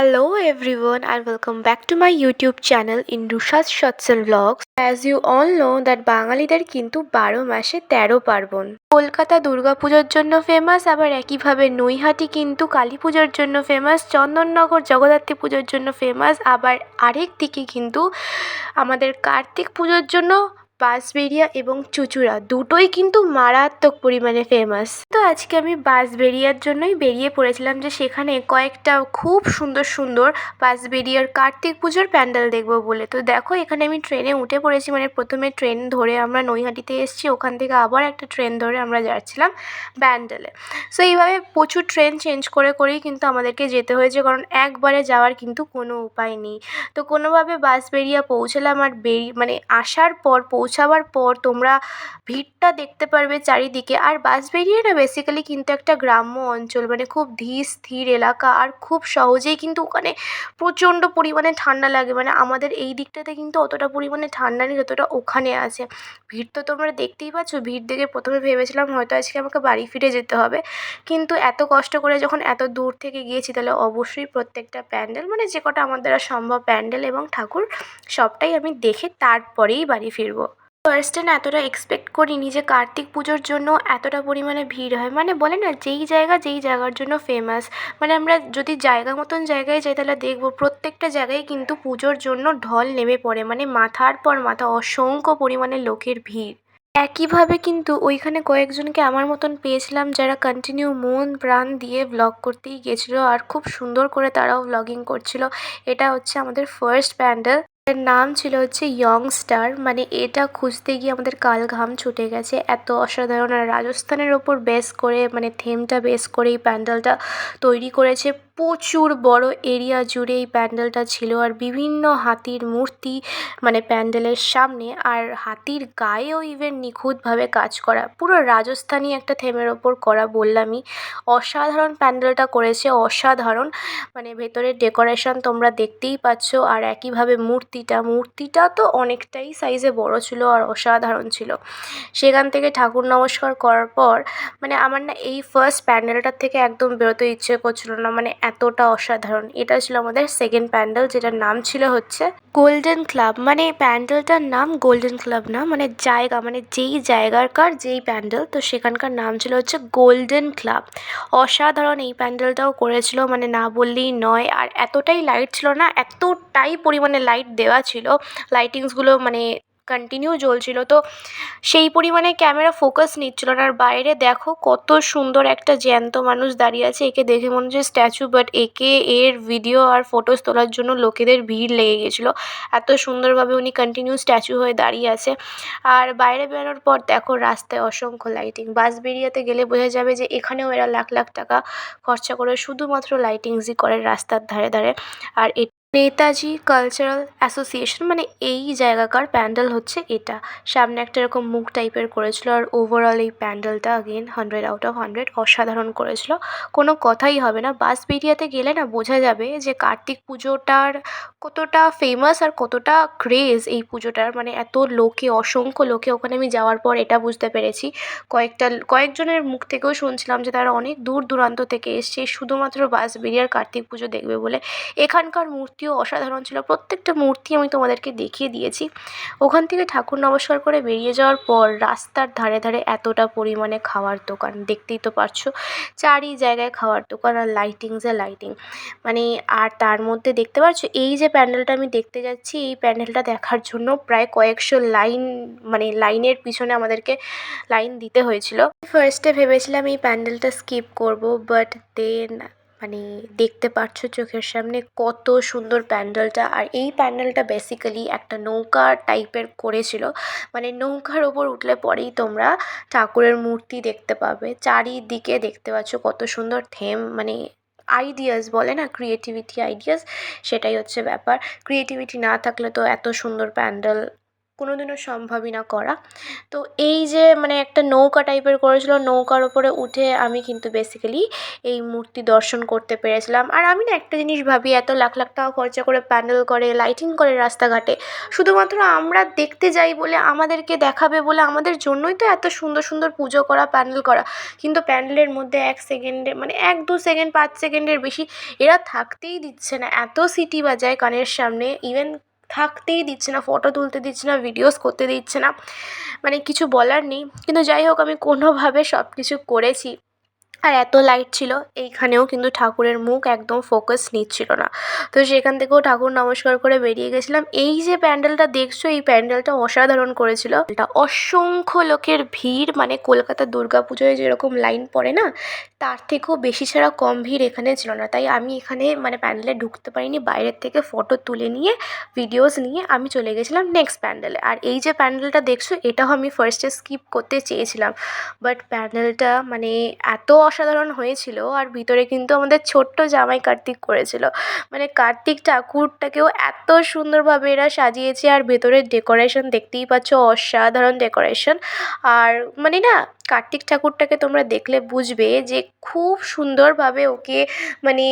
Hello, everyone, and welcome back to my YouTube channel in Rusha's Shots and Vlogs. As you all know that বাঙালিদের কিন্তু বারো মাসে তেরো পার্বণ কলকাতা দুর্গাপুজোর জন্য ফেমাস আবার একইভাবে নৈহাটি কিন্তু কালী পুজোর জন্য ফেমাস চন্দননগর জগদ্ধাত্রী পুজোর জন্য ফেমাস আবার আরেক দিকে কিন্তু আমাদের কার্তিক পুজোর জন্য বাঁশবেড়িয়া এবং চুঁচুড়া দুটোই কিন্তু মারাত্মক পরিমাণে ফেমাস তো আজকে আমি বাঁশবেড়িয়ার জন্যই বেরিয়ে পড়েছিলাম যে সেখানে কয়েকটা খুব সুন্দর সুন্দর বাঁশবেড়িয়ার কার্তিক পুজোর প্যান্ডেল দেখব বলে। তো দেখো, এখানে আমি ট্রেনে উঠে পড়েছি মানে প্রথমে ট্রেন ধরে আমরা নৈহাটিতে এসেছি, ওখান থেকে আবার একটা ট্রেন ধরে আমরা যাচ্ছিলাম ব্যান্ডেলে। সো এইভাবে প্রচুর ট্রেন চেঞ্জ করে করেই কিন্তু আমাদেরকে যেতে হয়েছে, কারণ একবারে যাওয়ার কিন্তু কোনো উপায় নেই। তো কোনোভাবে বাঁশবেড়িয়া পৌঁছলাম আর বেরি মানে আসার পর পৌঁছাবার পর তোমরা ভিড়টা দেখতে পারবে চারিদিকে। আর বাঁশবেড়িয়া না বেসিক্যালি কিন্তু একটা গ্রাম্য অঞ্চল মানে খুব ধীর স্থির এলাকা আর খুব সহজেই কিন্তু ওখানে প্রচণ্ড পরিমাণে ঠান্ডা লাগে। মানে আমাদের এই দিকটাতে কিন্তু অতটা পরিমাণে ঠান্ডা নেই, যতটা ওখানে আছে। ভিড় তো তোমরা দেখতেই পাচ্ছ, ভিড় দেখে প্রথমে ভেবেছিলাম হয়তো আজকে আমাকে বাড়ি ফিরে যেতে হবে। কিন্তু এত কষ্ট করে যখন এত দূর থেকে গিয়েছি, তাহলে অবশ্যই প্রত্যেকটা প্যান্ডেল মানে যে কটা আমার দ্বারা সম্ভব প্যান্ডেল এবং ঠাকুর, সবটাই আমি দেখে তারপরেই বাড়ি ফিরবো। ফার্স্টে না এতটা এক্সপেক্ট করিনি যে কার্তিক পুজোর জন্য এতটা পরিমাণে ভিড় হয়। মানে বলে না, যেই জায়গা যেই জায়গার জন্য ফেমাস মানে আমরা যদি জায়গা মতন জায়গায় যাই তাহলে দেখব প্রত্যেকটা জায়গায় কিন্তু পুজোর জন্য ঢল নেমে পড়ে। মানে মাথার পর মাথা অসংখ্য পরিমাণে লোকের ভিড়। একইভাবে কিন্তু ওইখানে কয়েকজনকে আমার মতন পেয়েছিলাম যারা কন্টিনিউ মন প্রাণ দিয়ে ভ্লগ করতেই গেছিল আর খুব সুন্দর করে তারাও ভ্লগিং করছিল। এটা হচ্ছে আমাদের ফার্স্ট প্যান্ডেল এর নাম ছিল হচ্ছে ইয়ং স্টার মানে এটা খুঁজতে গিয়ে আমাদের কাল ঘাম ছুটে গেছে। এত অসাধারণ আর রাজস্থানের ওপর বেস করে মানে থেমটা বেস করে প্যান্ডেলটা তৈরি করেছে। প্রচুর বড় এরিয়া জুড়ে এই প্যান্ডেলটা ছিল আর বিভিন্ন হাতির মূর্তি মানে প্যান্ডেলের সামনে আর হাতির গায়েও ইভেন নিখুঁতভাবে কাজ করা। পুরো রাজস্থানি একটা থেমের ওপর করা বললামই। অসাধারণ প্যান্ডেলটা করেছে, অসাধারণ। মানে ভেতরের ডেকোরেশন তোমরা দেখতেই পাচ্ছ আর একইভাবে মূর্তিটা মূর্তিটা তো অনেকটাই সাইজে বড় ছিল আর অসাধারণ ছিল। সেখান থেকে ঠাকুর নমস্কার করার পর মানে আমার না এই ফার্স্ট প্যান্ডেলটার থেকে একদম বেরোতে ইচ্ছে করছিল না। মানে এতটা অসাধারণ। এটা ছিল আমাদের সেকেন্ড প্যান্ডেল যেটার নাম ছিল হচ্ছে গোল্ডেন ক্লাব মানে প্যান্ডেলটার নাম গোল্ডেন ক্লাব না মানে জায়গা মানে যেই জায়গাকার যেই প্যান্ডেল তো সেখানকার নাম ছিল হচ্ছে গোল্ডেন ক্লাব অসাধারণ এই প্যান্ডেলটাও করেছিল মানে না বললেই নয়। আর এতটাই লাইট ছিল না, এতটাই পরিমাণে লাইট দেওয়া ছিল। লাইটিংসগুলো মানে কন্টিনিউ জ্বলছিল। তো সেই পরিমাণে ক্যামেরা ফোকাস নিচ্ছিল না। আর বাইরে দেখো কত সুন্দর একটা জ্যান্ত মানুষ দাঁড়িয়ে আছে। একে দেখে মনে হচ্ছে স্ট্যাচু বাট একে এর ভিডিও আর ফটোস তোলার জন্য লোকেদের ভিড় লেগে গেছিল। এত সুন্দরভাবে উনি কন্টিনিউ স্ট্যাচু হয়ে দাঁড়িয়ে আছে। আর বাইরে বেরোনোর পর দেখো রাস্তায় অসংখ্য লাইটিং বাঁশবেড়িয়াতে গেলে বোঝা যাবে যে এখানেও এরা লাখ লাখ টাকা খরচা করে শুধুমাত্র লাইটিংসই করে রাস্তার ধারে ধারে। আর নেতাজি কালচারাল অ্যাসোসিয়েশন মানে এই জায়গাকার প্যান্ডেল হচ্ছে এটা। সামনে একটা এরকম মুখ টাইপের করেছিল আর ওভারঅল এই প্যান্ডেলটা again hundred out of hundred অসাধারণ করেছিল। কোনো কথাই হবে না। বাঁশবেড়িয়াতে গেলে না বোঝা যাবে যে কার্তিক পুজোটার কতটা ফেমাস আর কতটা ক্রেজ এই পুজোটার। মানে এত লোকে, অসংখ্য লোকে ওখানে আমি যাওয়ার পর এটা বুঝতে পেরেছি। কয়েকটা, কয়েকজনের মুখ থেকেও শুনছিলাম যে তারা অনেক দূর দূরান্ত থেকে এসছে। শুধুমাত্র বাঁশবেড়িয়ার কার্তিক পুজো দেখবে বলে। এখানকার মূর্তিও অসাধারণ ছিল। প্রত্যেকটা মূর্তি আমি তোমাদেরকে দেখিয়ে দিয়েছি। ওখান থেকে ঠাকুর নমস্কার করে বেরিয়ে যাওয়ার পর রাস্তার ধারে ধারে এতটা পরিমাণে খাওয়ার দোকান। দেখতেই তো পারছ, চারি জায়গায় খাওয়ার দোকান আর লাইটিংসে লাইটিং মানে আর তার মধ্যে দেখতে পাচ্ছ এই যে প্যান্ডেলটা আমি দেখতে যাচ্ছি, এই প্যান্ডেলটা দেখার জন্য প্রায় কয়েকশো লাইন মানে লাইনের পিছনে আমাদেরকে লাইন দিতে হয়েছিল। ফার্স্টে ভেবেছিলাম এই প্যান্ডেলটা স্কিপ করব বাট দেন মানে দেখতে পাচ্ছ চোখের সামনে কত সুন্দর প্যান্ডেলটা। আর এই প্যান্ডেলটা বেসিক্যালি একটা নৌকা টাইপের করেছিল। মানে নৌকার ওপর উঠলে পরেই তোমরা ঠাকুরের মূর্তি দেখতে পাবে। চারিদিকে দেখতে পাচ্ছ কত সুন্দর থেম মানে আইডিয়াস বলে না ক্রিয়েটিভিটি আইডিয়াস সেটাই হচ্ছে ব্যাপার। ক্রিয়েটিভিটি না থাকলে তো এত সুন্দর প্যান্ডেল কোনোদিনও সম্ভবই না করা। তো এই যে মানে একটা নৌকা টাইপের করেছিল, নৌকার ওপরে উঠে আমি কিন্তু বেসিক্যালি এই মূর্তি দর্শন করতে পেরেছিলাম। আর আমি না একটা জিনিস ভাবি, এত লাখ লাখ টাকা খরচা করে প্যান্ডেল করে লাইটিং করে রাস্তাঘাটে, শুধুমাত্র আমরা দেখতে যাই বলে আমাদেরকে দেখাবে বলে আমাদের জন্যই তো এত সুন্দর সুন্দর পুজো করা প্যান্ডেল করা। কিন্তু প্যান্ডেলের মধ্যে এক সেকেন্ডে মানে এক দু সেকেন্ড পাঁচ সেকেন্ডের বেশি এরা থাকতেই দিচ্ছে না। এত সিটি বাজায় কানের সামনে ইভেন থাকতেই দিচ্ছে না ফটো তুলতে দিচ্ছে না ভিডিওস করতে দিচ্ছে না। মানে কিছু বলার নেই। কিন্তু যাই হোক, আমি কোনোভাবে সব কিছু করেছি। আর এত লাইট ছিল, এইখানেও কিন্তু ঠাকুরের মুখ একদম ফোকাস নিচ্ছিল না। তো সেখান থেকেও ঠাকুর নমস্কার করে বেরিয়ে গেছিলাম। এই যে প্যান্ডেলটা দেখছ, এই প্যান্ডেলটা অসাধারণ করেছিল। এটা অসংখ্য লোকের ভিড় মানে কলকাতা দুর্গা পুজোয় যেরকম লাইন পড়ে না, তার থেকেও বেশি ছাড়া কম ভিড় এখানে ছিল না। তাই আমি এখানে মানে প্যান্ডেলে ঢুকতে পারিনি, বাইরের থেকে ফটো তুলে নিয়ে ভিডিওস নিয়ে আমি চলে গেছিলাম নেক্সট প্যান্ডেলে। আর এই যে প্যান্ডেলটা দেখছ, এটাও আমি ফার্স্টে স্কিপ করতে চেয়েছিলাম। বাট প্যান্ডেলটা মানে এত অসাধারণ হয়েছিল আর ভিতরে কিন্তু আমাদের ছোট্ট জামাই কার্তিক করেছিল। মানে কার্তিক ঠাকুরটাকেও এত সুন্দরভাবে এরা সাজিয়েছে আর ভেতরের ডেকোরেশন দেখতেই পাচ্ছ, অসাধারণ ডেকোরেশন আর মানে না, কার্তিক ঠাকুরটাকে তোমরা দেখলে বুঝবে যে খুব সুন্দরভাবে ওকে মানে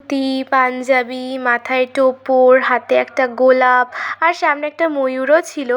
ধুতি, পাঞ্জাবি, মাথায় টোপর, হাতে একটা গোলাপ আর সামনে একটা ময়ূরও ছিল।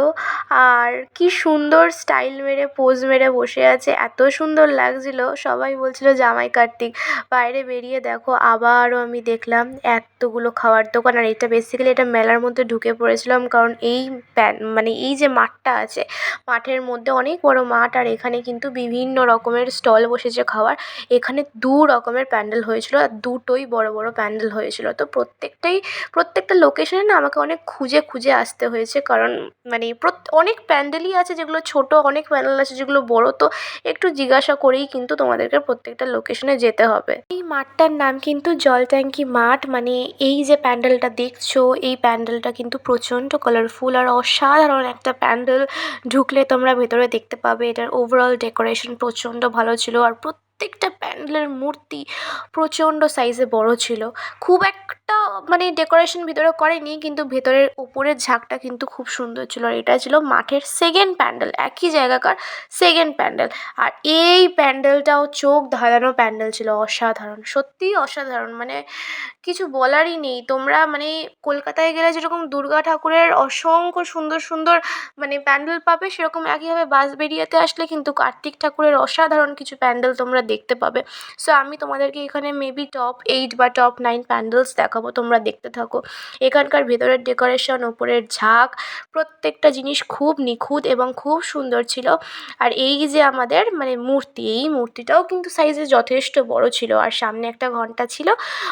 আর কি সুন্দর স্টাইল মেরে পোজ মেরে বসে আছে। এত সুন্দর লাগছিল। সবাই বলছিল, জামাই কার্তিক, বাইরে বেরিয়ে দেখো। আবারও আমি দেখলাম, এতগুলো খাওয়ার দোকান। আর এটা বেসিক্যালি এটা মেলার মধ্যে ঢুকে পড়েছিলাম। কারণ এই প্যান মানে এই যে মাঠটা আছে, মাঠের মধ্যে অনেক বড় মাঠ। আর এখানে কিন্তু বিভিন্ন রকমের স্টল বসেছে খাওয়ার। এখানে দু রকমের প্যান্ডেল হয়েছিল। আর দুটোই বড় বড় প্যান্ডেল হয়েছিল। তো প্রত্যেকটাই, প্রত্যেকটা লোকেশনে না আমাকে অনেক খুঁজে খুঁজে আসতে হয়েছে। কারণ মানে অনেক প্যান্ডেলই আছে যেগুলো ছোট, অনেক প্যান্ডেল আছে যেগুলো বড়। তো একটু জিজ্ঞাসা করেই কিন্তু তোমাদেরকে প্রত্যেকটা লোকেশনে যেতে হবে। এই মাঠটার নাম কিন্তু জল ট্যাঙ্কি মাঠ। মানে এই যে প্যান্ডেলটা দেখছ, এই প্যান্ডেলটা কিন্তু প্রচণ্ড কালারফুল আর অসাধারণ একটা প্যান্ডেল। ঢুকলে তোমরা ভেতরে দেখতে পাবে, এটার ওভারঅল ডেকোরেশন প্রচণ্ড ভালো ছিল। আর প্রত্যেকটা প্যান্ডেলের মূর্তি প্রচণ্ড সাইজে বড় ছিল। খুব একটা মানে ডেকোরেশন ভিতরে করেনি, কিন্তু ভেতরের উপরের ঝাঁকটা কিন্তু খুব সুন্দর ছিল। আর এটা ছিল মাঠের সেকেন্ড প্যান্ডেল একই জায়গাকার সেকেন্ড প্যান্ডেল আর এই প্যান্ডেলটাও চোখ ধাঁধানো প্যান্ডেল ছিল, অসাধারণ, সত্যিই অসাধারণ। মানে কিছু বলারই নেই। তোমরা মানে কলকাতায় গেলে যেরকম দুর্গা ঠাকুরের অসংখ্য সুন্দর সুন্দর মানে প্যান্ডেল পাবে, সেরকম একইভাবে বাঁশবেড়িয়াতে আসলে কিন্তু কার্তিক ঠাকুরের অসাধারণ কিছু প্যান্ডেল তোমরা দেখতে পাবে। সো আমি তোমাদেরকে এখানে মেবি টপ এইট বা টপ নাইন প্যান্ডেলস দেখাবো। তোমরা দেখতে থাকো। এখানকার ভেতরের ডেকোরেশন ওপরের ঝাঁক, প্রত্যেকটা জিনিস খুব নিখুঁত এবং খুব সুন্দর ছিল। আর এই যে আমাদের মানে মূর্তি, এই মূর্তিটাও কিন্তু সাইজে যথেষ্ট বড় ছিল। আর সামনে একটা ঘণ্টা ছিল।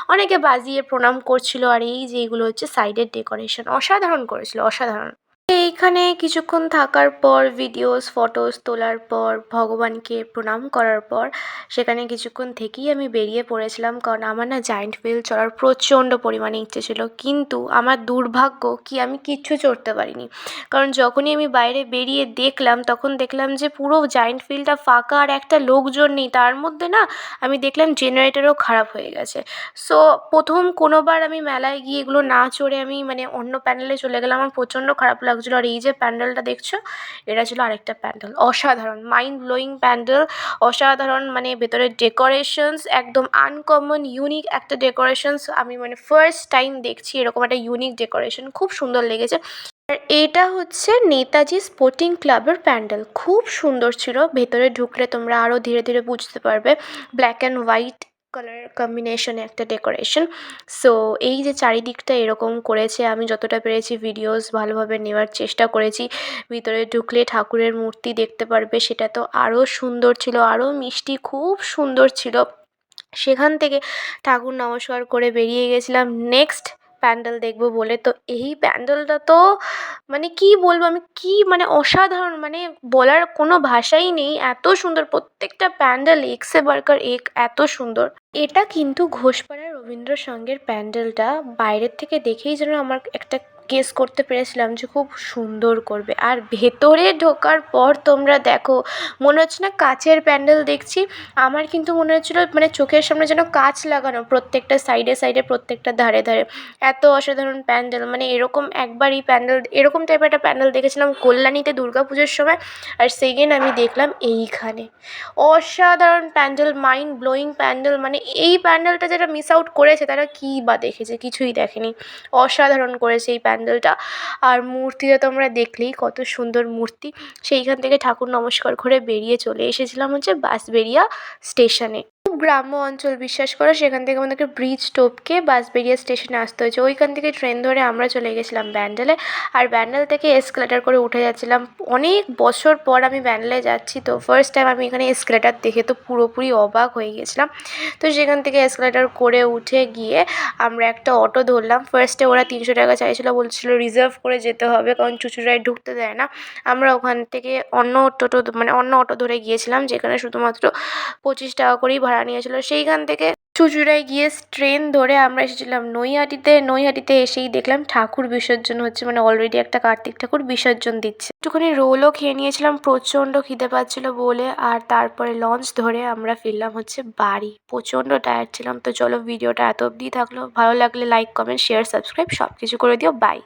অনেকে বাজিয়ে প্রণাম করছিল। আর এই যে এগুলো হচ্ছে সাইডের ডেকোরেশন অসাধারণ করেছিল, অসাধারণ। এইখানে কিছুক্ষণ থাকার পর ভিডিওস ফটোস তোলার পর, ভগবানকে প্রণাম করার পর, সেখানে কিছুক্ষণ থেকেই আমি বেরিয়ে পড়েছিলাম। কারণ আমার না জায়েন্ট হুইল চড়ার প্রচণ্ড পরিমাণে ইচ্ছে ছিল। কিন্তু আমার দুর্ভাগ্য কি আমি কিচ্ছু চড়তে পারিনি। কারণ যখনই আমি বাইরে বেরিয়ে দেখলাম, তখন দেখলাম যে পুরো জায়েন্ট হুইলটা ফাঁকা আর একটা লোকজন নেই। তার মধ্যে না আমি দেখলাম জেনারেটরও খারাপ হয়ে গেছে। সো প্রথম কোনোবার আমি মেলায় গিয়ে এগুলো না চড়ে আমি মানে অন্য প্যানেলে চলে গেলাম। আমার প্রচণ্ড খারাপ লাগছিল আর এই যে প্যান্ডেলটা দেখছ, এটা ছিল আরেকটা প্যান্ডেল। অসাধারণ মাইন্ড ব্লোয়িং প্যান্ডেল, অসাধারণ মানে ভেতরে ডেকোরেশনস একদম আনকমন ইউনিক একটা ডেকোরেশনস আমি মানে ফার্স্ট টাইম দেখছি এরকম একটা ইউনিক ডেকোরেশন খুব সুন্দর লেগেছে। আর এটা হচ্ছে নেতাজি স্পোর্টিং ক্লাবের প্যান্ডেল, খুব সুন্দর ছিল, ভেতরে ঢুকলে তোমরা আরও ধীরে ধীরে বুঝতে পারবে ব্ল্যাক অ্যান্ড হোয়াইট কালার কম্বিনেশনে একটা ডেকোরেশন সো এই যে চারিদিকটা এরকম করেছে, আমি যতটা পেরেছি ভিডিওস ভালোভাবে নেওয়ার চেষ্টা করেছি। ভিতরে ঢুকলে ঠাকুরের মূর্তি দেখতে পারবে, সেটা তো আরও সুন্দর ছিল আরও মিষ্টি খুব সুন্দর ছিল। সেখান থেকে ঠাকুর নমস্কার করে বেরিয়ে গেছিলাম। নেক্সট প্যান্ডেল দেখব বলে। তো এই প্যান্ডেলটা তো মানে কি বলব আমি কি মানে অসাধারণ মানে বলার কোনো ভাষাই নেই। এত সুন্দর প্রত্যেকটা প্যান্ডেল, এক্সে বার্কার এক এত সুন্দর। এটা কিন্তু ঘোষপাড়ার রবীন্দ্রসঙ্গের প্যান্ডেলটা বাইরের থেকে দেখেই যেন আমার একটা গেস করতে পেরেছিলাম যে খুব সুন্দর করবে। আর ভেতরে ঢোকার পর তোমরা দেখো, মনে হচ্ছে না কাচের প্যান্ডেল দেখছি, আমার কিন্তু মনে হচ্ছিল মানে চোখের সামনে যেন কাচ লাগানো প্রত্যেকটা সাইডে সাইডে প্রত্যেকটা ধারে ধারে। এত অসাধারণ প্যান্ডেল মানে এরকম একবার এই প্যান্ডেল, এরকম টাইপের একটা প্যান্ডেল দেখেছিলাম কল্যাণীতে পুজোর সময়, আর সেকেন্ড আমি দেখলাম এইখানে। অসাধারণ প্যান্ডেল মাইন্ড ব্লোয়িং প্যান্ডেল মানে এই প্যান্ডেলটা যারা মিস আউট করেছে, তারা কী বা দেখেছে কিছুই দেখেনি। অসাধারণ করেছে এই প্যান্ডেলটা। আর মূর্তিটা তোমরা দেখলেই কত সুন্দর মূর্তি। সেইখান থেকে ঠাকুর নমস্কার করে বেরিয়ে চলে এসেছিলাম হচ্ছে বাঁশবেড়িয়া স্টেশনে। খুব গ্রাম্য অঞ্চল বিশ্বাস করো, সেখান থেকে আমাদেরকে ব্রিজ টপকে বাঁশবেড়িয়া স্টেশনে আসতে হয়েছে। ওইখান থেকে ট্রেন ধরে আমরা চলে গেছিলাম ব্যান্ডেলে। আর ব্যান্ডেল থেকে এসকেলেটার করে উঠে যাচ্ছিলাম। অনেক বছর পর আমি ব্যান্ডেলে যাচ্ছি, তো ফার্স্ট টাইম আমি এখানে এসকেলেটার দেখে তো পুরোপুরি অবাক হয়ে গেছিলাম। তো সেখান থেকে এসকেলেটার করে উঠে গিয়ে আমরা একটা অটো ধরলাম। ফার্স্টে ওরা তিনশো টাকা চাইছিলো, বলছিলো রিজার্ভ করে যেতে হবে, কারণ চুঁচুড়ায় ঢুকতে দেয় না। আমরা ওখান থেকে অন্য টোটো মানে অন্য অটো ধরে গিয়েছিলাম, যেখানে শুধুমাত্র পঁচিশ টাকা করেই ভাড়া নিয়েছিলো সেইখান থেকে চুঁচুড়ায় গিয়ে ট্রেন ধরে আমরা এসেছিলাম নৈহাটিতে। নৈহাটিতে এসেই দেখলাম ঠাকুর বিসর্জন হচ্ছে মানে অলরেডি একটা কার্তিক ঠাকুর বিসর্জন দিচ্ছে। একটুখানি রোলও খেয়ে নিয়েছিলাম, প্রচণ্ড খিদে পাচ্ছিলো বলে। আর তারপরে লঞ্চ ধরে আমরা ফিরলাম হচ্ছে বাড়ি। প্রচণ্ড টায়ার্ড ছিলাম। তো চলো ভিডিওটা এত অবধি থাকল। ভালো লাগলে লাইক কমেন্ট শেয়ার সাবস্ক্রাইব সব কিছু করে দিও। বাই